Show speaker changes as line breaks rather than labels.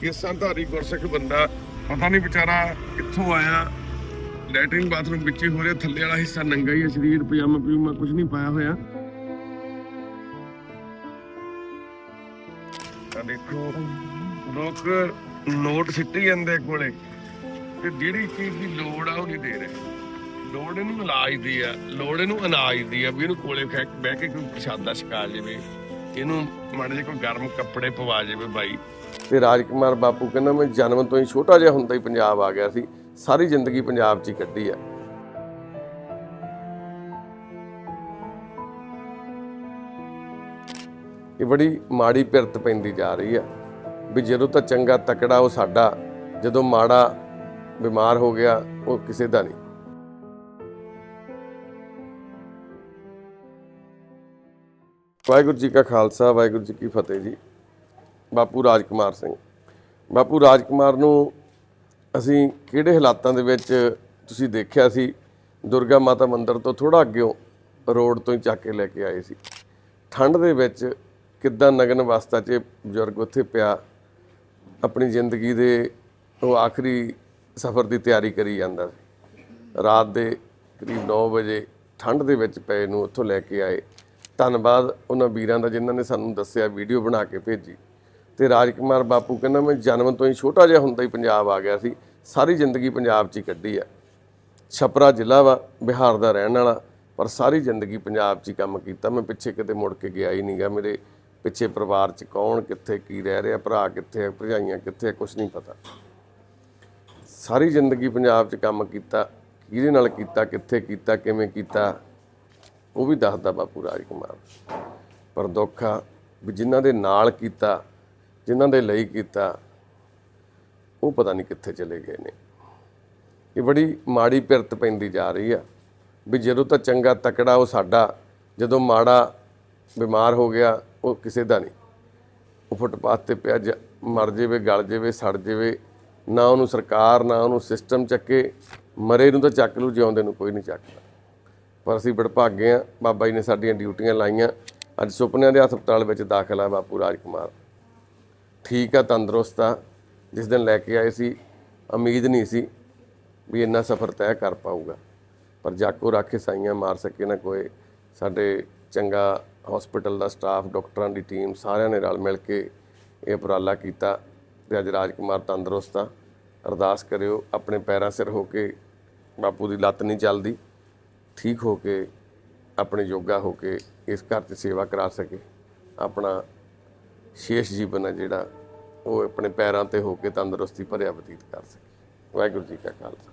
ਕੇਸਾਂਧਾਰੀ ਗੁਰਸਿੱਖ ਬੰਦਾ, ਪਤਾ ਨਹੀਂ ਵਿਚਾਰਾ ਕਿੱਥੋਂ ਆਇਆ। ਲੈਟਰਿਨ ਬਾਥਰੂਮ ਵਿੱਚ ਹੀ ਹੋ ਰਿਹਾ, ਥੱਲੇ ਵਾਲਾ ਹਿੱਸਾ ਨੰਗਾ ਹੀ ਹੈ, ਸਰੀਰ, ਪਜਾਮਾ ਪਜੂਮਾ ਕੁਝ ਨਹੀਂ ਪਾਇਆ ਹੋਇਆ। ਤਾਂ ਦੇਖੋ, ਲੋਕ ਨੋਟ ਸਿੱਟੀ ਜਾਂਦੇ ਕੋਲੇ। ਤੇ ਜਿਹੜੀ ਚੀਜ਼ ਦੀ ਲੋੜ ਆ, ਉਹ ਨਹੀਂ ਦੇ ਰਹੇ। ਲੋੜ ਇਹਨੂੰ ਇਲਾਜ ਦੀ ਆ, ਲੋੜ ਇਹਨੂੰ ਅਨਾਜ ਦੀ ਆ, ਵੀ ਇਹਨੂੰ ਕੋਲੇ ਬਹਿ ਕੇ ਕੋਈ ਪ੍ਰਸ਼ਾਦਾ ਛਕਾ ਜਾਵੇ ਇਹਨੂੰ ਮਾੜੇ ਜਿਹੇ ਕੋਈ ਗਰਮ ਕੱਪੜੇ ਪਵਾ ਜਾਵੇ ਬਾਈ। ਤੇ ਰਾਜਕੁਮਾਰ ਬਾਪੂ ਕਹਿੰਦਾ, ਮੈਂ ਜਨਮ ਤੋਂ ਹੀ ਛੋਟਾ ਜਿਹਾ ਹੁੰਦਾ ਹੀ ਪੰਜਾਬ ਆ ਗਿਆ ਸੀ। ਸਾਰੀ ਜ਼ਿੰਦਗੀ ਪੰਜਾਬ 'ਚ ਹੀ ਕੱਢੀ ਆ। ਇਹ ਬੜੀ ਮਾੜੀ ਪਿਰਤ ਪੈਂਦੀ ਜਾ ਰਹੀ ਆ ਵੀ ਜਦੋਂ ਤਾਂ ਚੰਗਾ ਤਕੜਾ ਉਹ ਸਾਡਾ, ਜਦੋਂ ਮਾੜਾ ਬਿਮਾਰ ਹੋ ਗਿਆ, ਉਹ ਕਿਸੇ ਦਾ ਨਹੀਂ। ਵਾਹਿਗੁਰੂ ਜੀ ਕਾ ਖਾਲਸਾ, ਵਾਹਿਗੁਰੂ ਜੀ ਕੀ ਫਤਿਹ ਜੀ। ਬਾਪੂ ਰਾਜਕੁਮਾਰ ਸਿੰਘ। ਬਾਪੂ ਰਾਜਕੁਮਾਰ ਨੂੰ ਅਸੀਂ ਕਿਹੜੇ ਹਾਲਾਤਾਂ ਦੇ ਵਿੱਚ ਤੁਸੀਂ ਦੇਖਿਆ ਸੀ? ਦੁਰਗਾ ਮਾਤਾ ਮੰਦਿਰ ਤੋਂ ਥੋੜਾ ਅੱਗਿਓਂ ਰੋਡ ਤੋਂ ਹੀ ਚੱਕ ਕੇ ਲੈ ਕੇ ਆਏ ਸੀ। ਠੰਡ ਦੇ ਵਿੱਚ ਕਿੱਦਾਂ ਨਗਨ ਅਵਸਥਾ 'ਚ ਬਜ਼ੁਰਗ ਉੱਥੇ ਪਿਆ, ਆਪਣੀ ਜ਼ਿੰਦਗੀ ਦੇ ਉਹ ਆਖਰੀ ਸਫ਼ਰ ਦੀ ਤਿਆਰੀ ਕਰੀ ਜਾਂਦਾ ਸੀ। ਰਾਤ ਦੇ ਕਰੀਬ 9 ਵਜੇ ਠੰਡ ਦੇ ਵਿੱਚ ਪਏ ਨੂੰ ਉੱਥੋਂ ਲੈ ਕੇ ਆਏ। ਧੰਨਵਾਦ ਉਹਨਾਂ ਵੀਰਾਂ ਦਾ ਜਿਨ੍ਹਾਂ ਨੇ ਸਾਨੂੰ ਦੱਸਿਆ, ਵੀਡੀਓ ਬਣਾ ਕੇ ਭੇਜੀ। ਤੇ ਰਾਜਕੁਮਾਰ ਬਾਪੂ ਕਹਿੰਦਾ, ਮੈਂ ਜਨਮ ਤੋਂ ਹੀ ਛੋਟਾ ਜਿਹਾ ਹੁੰਦਾ ਹੀ ਪੰਜਾਬ ਆ ਗਿਆ ਸੀ। ਸਾਰੀ ਜ਼ਿੰਦਗੀ ਪੰਜਾਬ 'ਚ ਹੀ ਕੱਢੀ ਆ। ਛਪਰਾ ਜ਼ਿਲ੍ਹਾ ਵਾ, ਬਿਹਾਰ ਦਾ ਰਹਿਣ ਵਾਲਾ, ਪਰ ਸਾਰੀ ਜ਼ਿੰਦਗੀ ਪੰਜਾਬ 'ਚ ਹੀ ਕੰਮ ਕੀਤਾ। ਮੈਂ ਪਿੱਛੇ ਕਿਤੇ ਮੁੜ ਕੇ ਗਿਆ ਹੀ ਨਹੀਂਗਾ ਮੇਰੇ ਪਿੱਛੇ ਪਰਿਵਾਰ 'ਚ ਕੌਣ, ਕਿੱਥੇ ਕੀ ਰਹਿ ਰਿਹਾ, ਭਰਾ ਕਿੱਥੇ ਆ, ਭਰਜਾਈਆਂ ਕਿੱਥੇ ਆ ਕੁਝ ਨਹੀਂ ਪਤਾ। ਸਾਰੀ ਜ਼ਿੰਦਗੀ ਪੰਜਾਬ 'ਚ ਕੰਮ ਕੀਤਾ। ਕਿਹਦੇ ਨਾਲ ਕੀਤਾ, ਕਿੱਥੇ ਕੀਤਾ, ਕਿਵੇਂ ਕੀਤਾ ਉਹ ਵੀ ਦੱਸਦਾ ਬਾਪੂ ਰਾਜਕੁਮਾਰ। ਪਰ ਦੁੱਖ ਆ ਵੀ ਜਿਨ੍ਹਾਂ ਦੇ ਨਾਲ ਕੀਤਾ, ਜਿਨ੍ਹਾਂ ਦੇ ਲਈ ਕੀਤਾ, ਉਹ ਪਤਾ ਨਹੀਂ ਕਿੱਥੇ ਚਲੇ ਗਏ ਨੇ। ਇਹ ਬੜੀ ਮਾੜੀ ਪਿਰਤ ਪੈਂਦੀ ਜਾ ਰਹੀ ਆ ਵੀ ਜਦੋਂ ਤਾਂ ਚੰਗਾ ਤਕੜਾ ਉਹ ਸਾਡਾ, ਜਦੋਂ ਮਾੜਾ ਬਿਮਾਰ ਹੋ ਗਿਆ, ਉਹ ਕਿਸੇ ਦਾ ਨਹੀਂ। ਉਹ ਫੁੱਟਪਾਥ ਤੇ ਪਿਆ ਜ- ਮਰ ਜਾਵੇ, ਗਲ ਜਾਵੇ, ਸੜ ਜਾਵੇ, ਨਾ ਉਹਨੂੰ ਸਰਕਾਰ, ਨਾ ਉਹਨੂੰ ਸਿਸਟਮ ਚੱਕੇ, ਮਰੇ ਨੂੰ ਤਾਂ ਚੱਕ ਲੂ ਜਿਉਂਦੇ ਨੂੰ ਕੋਈ ਨਹੀਂ ਚੱਕਦਾ। ਪਰ ਅਸੀਂ ਬੜਭਾਗੇ ਆ ਬਾਬਾ ਜੀ ਨੇ ਸਾਡੀਆਂ ਡਿਊਟੀਆਂ ਲਾਈਆਂ। ਅੱਜ ਸੁਪਨਿਆਂ ਦੇ ਹਸਪਤਾਲ ਵਿੱਚ ਦਾਖਲ ਆ ਬਾਪੂ ਰਾਜਕੁਮਾਰ। ਠੀਕ ਆ, ਤੰਦਰੁਸਤ ਆ। ਜਿਸ ਦਿਨ ਲੈ ਕੇ ਆਏ ਸੀ, ਉਮੀਦ ਨਹੀਂ ਸੀ ਵੀ ਇੰਨਾ ਸਫ਼ਰ ਤੈਅ ਕਰ ਪਾਊਗਾ। ਪਰ ਜਾਕੋ ਰਾਖੇ ਸਾਈਆਂ ਮਾਰ ਸਕੇ ਨਾ ਕੋਈ। ਸਾਡੇ ਚੰਗਾ ਹਸਪੀਟਲ ਦਾ ਸਟਾਫ ਡਾਕਟਰਾਂ ਦੀ ਟੀਮ ਸਾਰਿਆਂ ਨੇ ਰਲ ਮਿਲ ਕੇ ਇਹ ਉਪਰਾਲਾ ਕੀਤਾ ਤੇ ਅੱਜ ਰਾਜਕੁਮਾਰ ਤੰਦਰੁਸਤ ਆ। ਅਰਦਾਸ ਕਰਿਓ, ਆਪਣੇ ਪੈਰਾਂ ਸਿਰ ਹੋ ਕੇ ਬਾਪੂ ਦੀ ਲੱਤ ਨਹੀਂ ਚੱਲਦੀ। ਠੀਕ ਹੋ ਕੇ, ਆਪਣੇ ਯੋਗਾ ਹੋ ਕੇ, ਇਸ ਘਰ 'ਚ ਸੇਵਾ ਕਰਾ ਸਕੇ। ਆਪਣਾ ਸ਼ੇਸ਼ ਜੀਵਨ ਹੈ ਜਿਹੜਾ, ਉਹ ਆਪਣੇ ਪੈਰਾਂ ਤੇ ਹੋ ਕੇ ਤੰਦਰੁਸਤੀ, ਭਰਿਆ ਬਤੀਤ ਕਰ ਸਕੇ। ਵਾਹਿਗੁਰੂ ਜੀ ਕਾ ਖਾਲਸਾ।